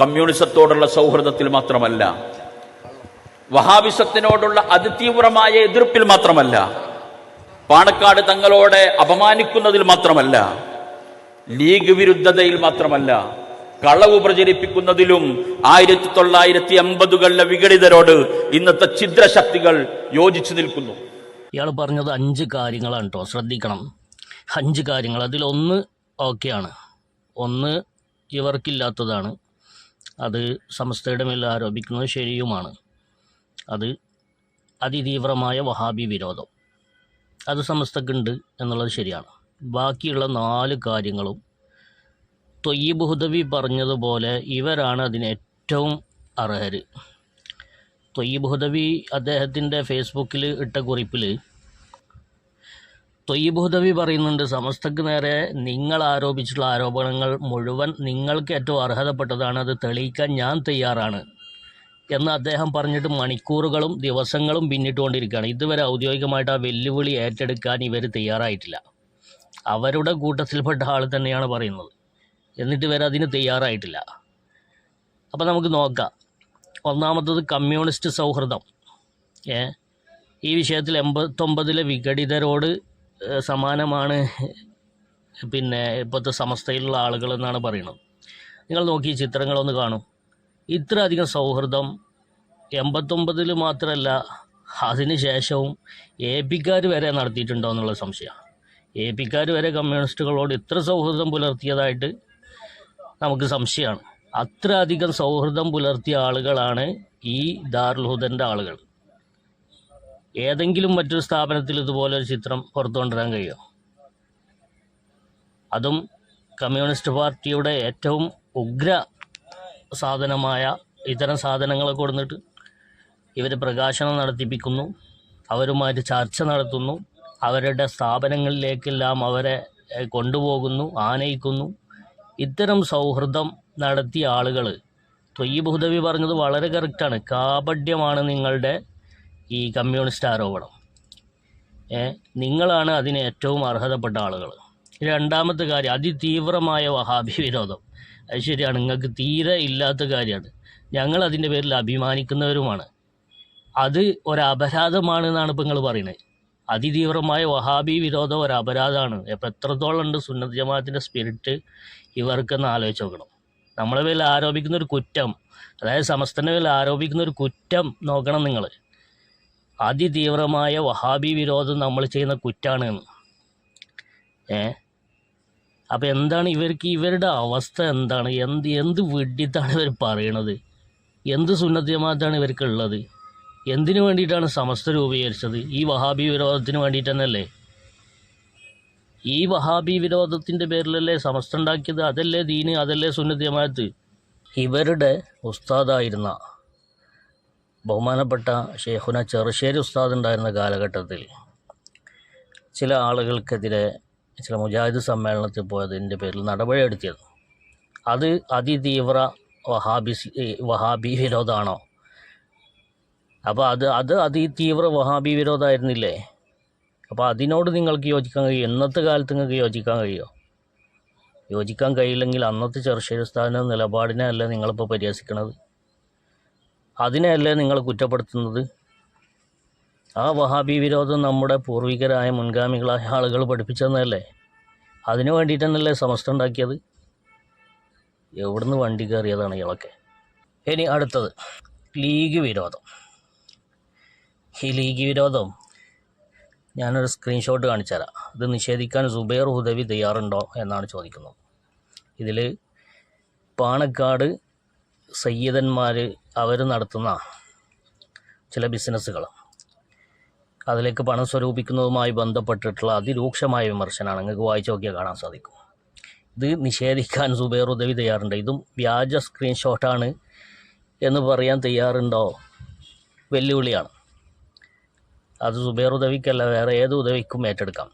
കമ്മ്യൂണിസത്തോടുള്ള സൗഹൃദത്തിൽ മാത്രമല്ല വഹാബിസത്തിനോടുള്ള അതിതീവ്രമായ എതിർപ്പിൽ മാത്രമല്ല പാണക്കാട് തങ്ങളോടെ അപമാനിക്കുന്നതിൽ മാത്രമല്ല ലീഗ് വിരുദ്ധതയിൽ മാത്രമല്ല കളവ് പ്രചരിപ്പിക്കുന്നതിലും ആയിരത്തി തൊള്ളായിരത്തി അമ്പതുകളിലെ വിഘടിതരോട് ഇന്നത്തെ ഛിദ്രശക്തികൾ യോജിച്ചു നിൽക്കുന്നു. ഇയാൾ പറഞ്ഞത് അഞ്ച് കാര്യങ്ങളാണ് കേട്ടോ ശ്രദ്ധിക്കണം. അഞ്ച് കാര്യങ്ങൾ. അതിലൊന്ന് ഓക്കെയാണ്. ഒന്ന് ഇവർക്കില്ലാത്തതാണ്. അത് സംസ്ഥയുടെ മേൽ ആരോപിക്കുന്നത് ശരിയുമാണ്. അത് അതിതീവ്രമായ വഹാബി വിരോധം. അത് സമസ്തക്കുണ്ട് എന്നുള്ളത് ശരിയാണ്. ബാക്കിയുള്ള നാല് കാര്യങ്ങളും തൊയ്യബ് ഹുദവി പറഞ്ഞതുപോലെ ഇവരാണ് അതിന് ഏറ്റവും അർഹർ തൊയ്യബ് ഹുദവി അദ്ദേഹത്തിന്റെ ഫേസ്ബുക്കിൽ ഇട്ട കുറിപ്പിൽ തൊയ്യബ് ഹുദവി പറയുന്നുണ്ട് സമസ്തക്ക് നേരെ നിങ്ങൾ ആരോപിച്ചിട്ടുള്ള ആരോപണങ്ങൾ മുഴുവൻ നിങ്ങൾക്ക് ഏറ്റവും അർഹതപ്പെട്ടതാണ്. അത് തെളിയിക്കാൻ ഞാൻ തയ്യാറാണ്. എന്ന് അദ്ദേഹം പറഞ്ഞിട്ട് മണിക്കൂറുകളും ദിവസങ്ങളും പിന്നിട്ടുകൊണ്ടിരിക്കുകയാണ്. ഇതുവരെ ഔദ്യോഗികമായിട്ട് ആ വെല്ലുവിളി ഏറ്റെടുക്കാൻ ഇവർ തയ്യാറായിട്ടില്ല. അവരുടെ കൂട്ടത്തിൽപ്പെട്ട ആൾ തന്നെയാണ് പറയുന്നത്. എന്നിട്ട് ഇവർ അതിന് തയ്യാറായിട്ടില്ല. അപ്പോൾ നമുക്ക് നോക്കാം. ഒന്നാമത്തത് കമ്മ്യൂണിസ്റ്റ് സൗഹൃദം. ഏ? ഈ വിഷയത്തിൽ എൺപത്തൊമ്പതിലെ വിഘടിതരോട് സമാനമാണ്. പിന്നെ ഇപ്പോഴത്തെ സമസ്തയിലുള്ള ആളുകൾ എന്നാണ് പറയുന്നത്. നിങ്ങൾ നോക്കി ചിത്രങ്ങളൊന്ന് കാണും. ഇത്ര അധികം സൗഹൃദം എൺപത്തൊമ്പതിൽ മാത്രമല്ല അതിന് ശേഷവും എ പിക്കാർ വരെ നടത്തിയിട്ടുണ്ടോ എന്നുള്ള സംശയമാണ്. എ പിക്കാർ വരെ കമ്മ്യൂണിസ്റ്റുകളോട് ഇത്ര സൗഹൃദം പുലർത്തിയതായിട്ട് നമുക്ക് സംശയമാണ്. അത്ര അധികം സൗഹൃദം പുലർത്തിയ ആളുകളാണ് ഈ ദാർലുഹുദന്റെ ആളുകൾ. ഏതെങ്കിലും മറ്റൊരു സ്ഥാപനത്തിൽ ഇതുപോലെ ഒരു ചിത്രം പുറത്തു കൊണ്ടുവരാൻ കഴിയുമോ? അതും കമ്മ്യൂണിസ്റ്റ് പാർട്ടിയുടെ ഏറ്റവും ഉഗ്ര സാധനമായ ഇത്തരം സാധനങ്ങളെ കൊടുത്തിട്ട് ഇവർ പ്രകാശനം നടത്തിപ്പിക്കുന്നു അവരുമായിട്ട് ചർച്ച നടത്തുന്നു അവരുടെ സ്ഥാപനങ്ങളിലേക്കെല്ലാം അവരെ കൊണ്ടുപോകുന്നു ആനയിക്കുന്നു. ഇത്തരം സൗഹൃദം നടത്തിയ ആളുകൾ തൊയ്യബ് ഹുദവി പറഞ്ഞത് വളരെ കറക്റ്റാണ് കാപഡ്യമാണ് നിങ്ങളുടെ ഈ കമ്മ്യൂണിസ്റ്റ് ആരോപണം. നിങ്ങളാണ് അതിന് ഏറ്റവും അർഹതപ്പെട്ട ആളുകൾ. രണ്ടാമത്തെ കാര്യം അതിതീവ്രമായ വഹാബി വിരോധം. അത് ശരിയാണ് നിങ്ങൾക്ക് തീരെ ഇല്ലാത്ത കാര്യമാണ്. ഞങ്ങൾ അതിന്റെ പേരിൽ അഭിമാനിക്കുന്നവരുമാണ്. അത് ഒരു അപരാധമാണ് എന്നാണ് ഇപ്പം നിങ്ങൾ പറയുന്നത്. അതിതീവ്രമായ വഹാബി വിരോധം ഒരപരാധമാണ്. അപരാധമാണ് അപ്പം എത്രത്തോളം ഉണ്ട് സുന്നത്ത് ജമാഅത്തിന്റെ സ്പിരിറ്റ് ഇവർക്കെന്ന് ആലോചിച്ച് നോക്കണം. നമ്മളെ പേരിൽ ആരോപിക്കുന്ന ഒരു കുറ്റം അതായത് സമസ്തന്റെ പേരിൽ ആരോപിക്കുന്ന ഒരു കുറ്റം നോക്കണം നിങ്ങൾ. അതിതീവ്രമായ വഹാബി വിരോധം നമ്മൾ ചെയ്യുന്ന കുറ്റാണ് ഏ? അപ്പം എന്താണ് ഇവർക്ക് ഇവരുടെ അവസ്ഥ എന്താണ്? എന്ത് എന്ത് വിഡിത്താണ് ഇവർ പറയണത്? എന്ത് സുന്നത്ത് ജമാഅത്താണ് ഇവർക്കുള്ളത്? എന്തിനു വേണ്ടിയിട്ടാണ് സമസ്ത രൂപീകരിച്ചത്? ഈ വഹാബി വിരോധത്തിന് വേണ്ടിയിട്ട് തന്നെയല്ലേ ഈ വഹാബി വിരോധത്തിന്റെ പേരിലല്ലേ സമസ്ത ഉണ്ടാക്കിയത്? അതല്ലേ ദീന്? അതല്ലേ സുന്നത്ത് ഇവരുടെ ഉസ്താദായിരുന്ന ബഹുമാനപ്പെട്ട ഷെയ്ഖുന ചെറുശ്ശേരി ഉസ്താദ് ഉണ്ടായിരുന്ന കാലഘട്ടത്തിൽ ചില ആളുകൾക്കെതിരെ ചില മുജാഹിദ് സമ്മേളനത്തിൽ പോയതിന്റെ പേരിൽ നടപടിയെടുത്തിയത് അത് അതിതീവ്ര വഹാബി വഹാബി വിരോധമാണോ? അപ്പോൾ അത് അത് അതിതീവ്ര വഹാബി വിരോധമായിരുന്നില്ലേ? അപ്പോൾ അതിനോട് നിങ്ങൾക്ക് യോജിക്കാൻ കഴിയും? ഇന്നത്തെ കാലത്ത് നിങ്ങൾക്ക് യോജിക്കാൻ കഴിയുമോ യോജിക്കാൻ കഴിയില്ലെങ്കിൽ അന്നത്തെ ചെറുശ്ശേരി ഉസ്താദിന്റെ നിലപാടിനെ അല്ല നിങ്ങളിപ്പോൾ പരിഹസിക്കണത്? അതിനെയല്ലേ നിങ്ങൾ കുറ്റപ്പെടുത്തുന്നത്? ആ വഹാബി വിരോധം നമ്മുടെ പൂർവികരായ മുൻഗാമികളായ ആളുകൾ പഠിപ്പിച്ചതെന്നല്ലേ? അതിനു വേണ്ടിയിട്ട് തന്നെയല്ലേ സമസ്ത ഉണ്ടാക്കിയത്? എവിടുന്ന് വണ്ടി കയറിയതാണ് ഇയാളൊക്കെ? ഇനി അടുത്തത് ലീഗ് വിരോധം. ഈ ലീഗ് വിരോധം ഞാനൊരു സ്ക്രീൻഷോട്ട് കാണിച്ചു തരാം ഇത് നിഷേധിക്കാൻ സുബൈർ ഹുദവി തയ്യാറുണ്ടോ എന്നാണ് ചോദിക്കുന്നത്. ഇതിൽ പാണക്കാട് സയ്യിദന്മാർ അവർ നടത്തുന്ന ചില ബിസിനസ്സുകൾ അതിലേക്ക് പണം സ്വരൂപിക്കുന്നതുമായി ബന്ധപ്പെട്ടിട്ടുള്ള അതിരൂക്ഷമായ വിമർശനമാണ് നിങ്ങൾക്ക് വായിച്ചു നോക്കിയാൽ കാണാൻ സാധിക്കും. ഇത് നിഷേധിക്കാൻ സുബേർ ഉദവി തയ്യാറുണ്ട്. ഇതും വ്യാജ സ്ക്രീൻഷോട്ടാണ് എന്ന് പറയാൻ തയ്യാറുണ്ടോ? വെല്ലുവിളിയാണ്. അത് സുബേർ ഉദവിക്കല്ല വേറെ ഏത് ഉദവിക്കും ഏറ്റെടുക്കാം.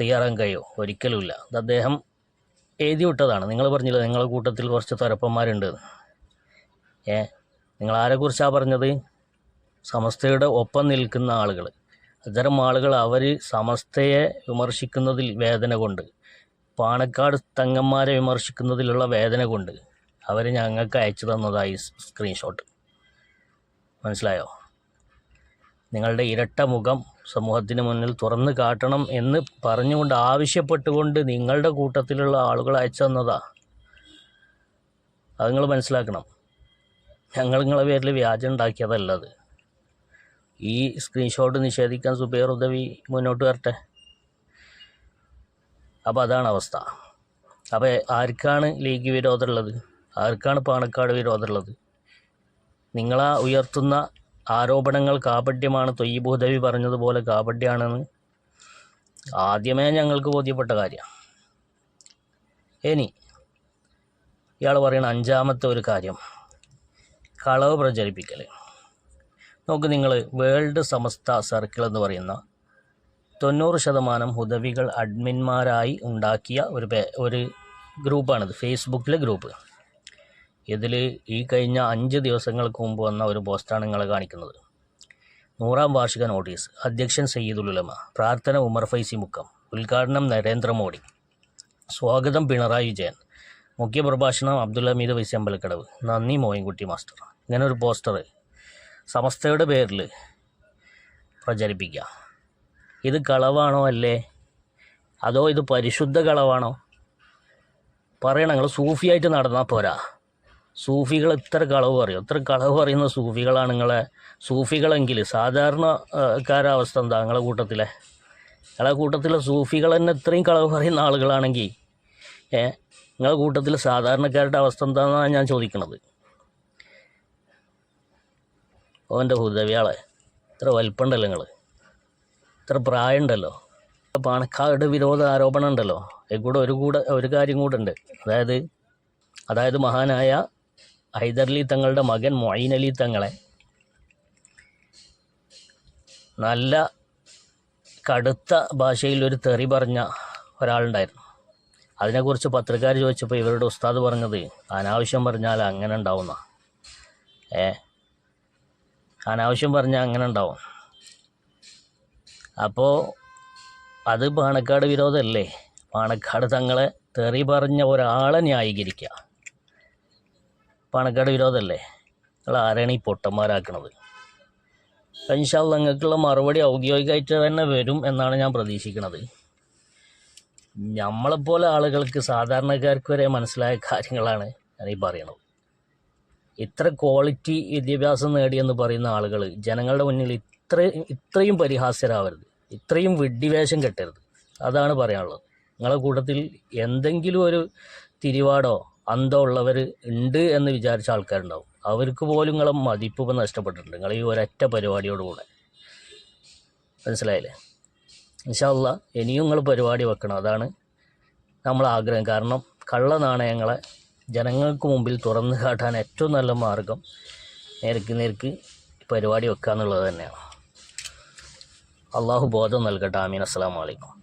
തയ്യാറാൻ കഴിയുമോ ഒരിക്കലുമില്ല. അത് അദ്ദേഹം എഴുതി വിട്ടതാണ്. നിങ്ങൾ പറഞ്ഞില്ല നിങ്ങളുടെ കൂട്ടത്തിൽ കുറച്ച് തുരപ്പന്മാരുണ്ട്. ഏ നിങ്ങൾ ആരെക്കുറിച്ചാണ് പറഞ്ഞത്? സമസ്തയുടെ ഒപ്പം നിൽക്കുന്ന ആളുകൾ. അത്തരം ആളുകൾ അവർ സമസ്തയെ വിമർശിക്കുന്നതിൽ വേദന കൊണ്ട് പാണക്കാട് തങ്ങന്മാരെ വിമർശിക്കുന്നതിലുള്ള വേദന കൊണ്ട് അവർ ഞങ്ങൾക്ക് അയച്ചു തന്നതായി സ്ക്രീൻഷോട്ട് മനസ്സിലായോ? നിങ്ങളുടെ ഇരട്ട മുഖം സമൂഹത്തിന് മുന്നിൽ തുറന്നു കാട്ടണം എന്ന് പറഞ്ഞുകൊണ്ട് ആവശ്യപ്പെട്ടുകൊണ്ട് നിങ്ങളുടെ കൂട്ടത്തിലുള്ള ആളുകൾ അയച്ചു തന്നതാ. അത് നിങ്ങൾ മനസ്സിലാക്കണം. ഞങ്ങൾ നിങ്ങളെ പേരിൽ വ്യാജം ഉണ്ടാക്കിയതല്ല അത് ഈ സ്ക്രീൻഷോട്ട് നിഷേധിക്കാൻ സുബേർ ഉദവി മുന്നോട്ട് വരട്ടെ. അപ്പോൾ അതാണ് അവസ്ഥ. അപ്പോൾ ആർക്കാണ് ലീഗ് വിരോധമുള്ളത്? ആർക്കാണ് പാണക്കാട് വിരോധമുള്ളത്? നിങ്ങളാ ഉയർത്തുന്ന ആരോപണങ്ങൾ കാപട്യമാണ് തൊയ്യബ് പറഞ്ഞതുപോലെ കാപട്യമാണെന്ന് ആദ്യമേ ഞങ്ങൾക്ക് ബോധ്യപ്പെട്ട കാര്യം. ഇനി ഇയാൾ പറയുന്ന അഞ്ചാമത്തെ ഒരു കാര്യം. കളവ് പ്രചരിപ്പിക്കൽ നോക്ക് നിങ്ങൾ വേൾഡ് സമസ്ത സർക്കിൾ എന്ന് പറയുന്ന തൊണ്ണൂറ് ശതമാനം ഹുദവികൾ അഡ്മിന്മാരായി ഉണ്ടാക്കിയ ഒരു ഒരു ഗ്രൂപ്പാണിത്. ഫേസ്ബുക്കിലെ ഗ്രൂപ്പ്. ഇതിൽ ഈ കഴിഞ്ഞ അഞ്ച് ദിവസങ്ങൾക്ക് മുമ്പ് വന്ന ഒരു പോസ്റ്റാണ് നിങ്ങൾ കാണിക്കുന്നത്. നൂറാം വാർഷിക നോട്ടീസ് അധ്യക്ഷൻ സയ്യിദുൽ ഉലമ പ്രാർത്ഥന ഉമർ ഫൈസി മുക്കം ഉദ്ഘാടനം നരേന്ദ്രമോദി സ്വാഗതം പിണറായി വിജയൻ. മുഖ്യപ്രഭാഷണം അബ്ദുൽ ഹമീദ് വൈസി അമ്പലക്കടവ്. നന്ദി മോയിൻകുട്ടി മാസ്റ്റർ. ഇങ്ങനെ ഒരു പോസ്റ്റർ സമസ്തയുടെ പേരിൽ പ്രചരിപ്പിക്കുക ഇത് കളവാണോ അല്ലേ? അതോ ഇത് പരിശുദ്ധ കളവാണോ? പറയണങ്ങൾ സൂഫിയായിട്ട് നടന്നാൽ പോരാ. സൂഫികൾ ഇത്ര കളവ് പറയും. ഇത്ര കളവ് പറയുന്ന സൂഫികളാണ് നിങ്ങളെ. സൂഫികളെങ്കിൽ സാധാരണക്കാരവസ്ഥ എന്താ നിങ്ങളെ കൂട്ടത്തിലെ? നിങ്ങളെ കൂട്ടത്തിലെ സൂഫികൾ തന്നെ ഇത്രയും കളവ് പറയുന്ന ആളുകളാണെങ്കിൽ ഏ നിങ്ങളെ കൂട്ടത്തിൽ സാധാരണക്കാരുടെ അവസ്ഥ എന്താണെന്നാണ് ഞാൻ ചോദിക്കുന്നത് ഓന്റെ ഹുദവിയാളെ ഇത്ര വലിപ്പമുണ്ടല്ലോ നിങ്ങൾ ഇത്ര പ്രായമുണ്ടല്ലോ. പാണക്കാട് വിരോധ ആരോപണം ഉണ്ടല്ലോ കൂടെ ഒരു കൂടെ ഒരു കാര്യം കൂടെ ഉണ്ട്. അതായത് അതായത് മഹാനായ ഹൈദർലി തങ്ങളുടെ മകൻ മൊയ്ൻ അലി തങ്ങളെ. നല്ല കടുത്ത ഭാഷയിൽ ഒരു തെറി പറഞ്ഞ ഒരാളുണ്ടായിരുന്നു. അതിനെക്കുറിച്ച് പത്രക്കാർ ചോദിച്ചപ്പോൾ ഇവരുടെ ഉസ്താദ് പറഞ്ഞത് അനാവശ്യം പറഞ്ഞാൽ അങ്ങനെ ഉണ്ടാവുന്ന. ഏ? അനാവശ്യം പറഞ്ഞാൽ അങ്ങനെ ഉണ്ടാവും. അപ്പോൾ അത് പാണക്കാട് വിരോധമല്ലേ? പാണക്കാട് തങ്ങളെ തെറി പറഞ്ഞ ഒരാളെ ന്യായീകരിക്കുക പാണക്കാട് വിരോധമല്ലേ നിങ്ങൾ ആരാണ് ഈ പൊട്ടന്മാരാക്കണത്? ഇൻഷാല്ല നിങ്ങൾക്കുള്ള മറുപടി ഔദ്യോഗികമായിട്ട് തന്നെ വരും എന്നാണ് ഞാൻ പ്രതീക്ഷിക്കുന്നത് നമ്മളെപ്പോലെ ആളുകൾക്ക് സാധാരണക്കാർക്ക് വരെ മനസ്സിലായ കാര്യങ്ങളാണ് ഞാൻ പറയണത്. ഇത്ര ക്വാളിറ്റി വിദ്യാഭ്യാസം നേടിയെന്ന് പറയുന്ന ആളുകൾ ജനങ്ങളുടെ മുന്നിൽ ഇത്ര ഇത്രയും പരിഹാസ്യരാവരുത്. ഇത്രയും വിഡ്ഢിവേഷം കെട്ടരുത്. അതാണ് പറയാനുള്ളത്. നിങ്ങളുടെ കൂട്ടത്തിൽ എന്തെങ്കിലും ഒരു തിരിവാടോ അന്തോ ഉള്ളവർ ഉണ്ട് എന്ന് വിചാരിച്ച ആൾക്കാരുണ്ടാവും. അവർക്ക് പോലും നിങ്ങളെ മതിപ്പ് ഇപ്പം നഷ്ടപ്പെട്ടിട്ടുണ്ട്. നിങ്ങൾ ഈ ഒരൊറ്റ പരിപാടിയോടുകൂടെ. മനസ്സിലായില്ലേ? ഇൻഷാല്ല ഇനിയും നിങ്ങൾ പരിപാടി വെക്കണം. അതാണ് നമ്മൾ ആഗ്രഹം. കാരണം കള്ള നാണയങ്ങളെ ജനങ്ങൾക്ക് മുമ്പിൽ തുറന്നു കാട്ടാൻ ഏറ്റവും നല്ല മാർഗം നേർക്ക് നേർക്ക് പരിപാടി വെക്കുക എന്നുള്ളത് തന്നെയാണ്. അള്ളാഹു ബോധം നൽകട്ടെ. ആമീൻ. അസ്സാം വലൈക്കും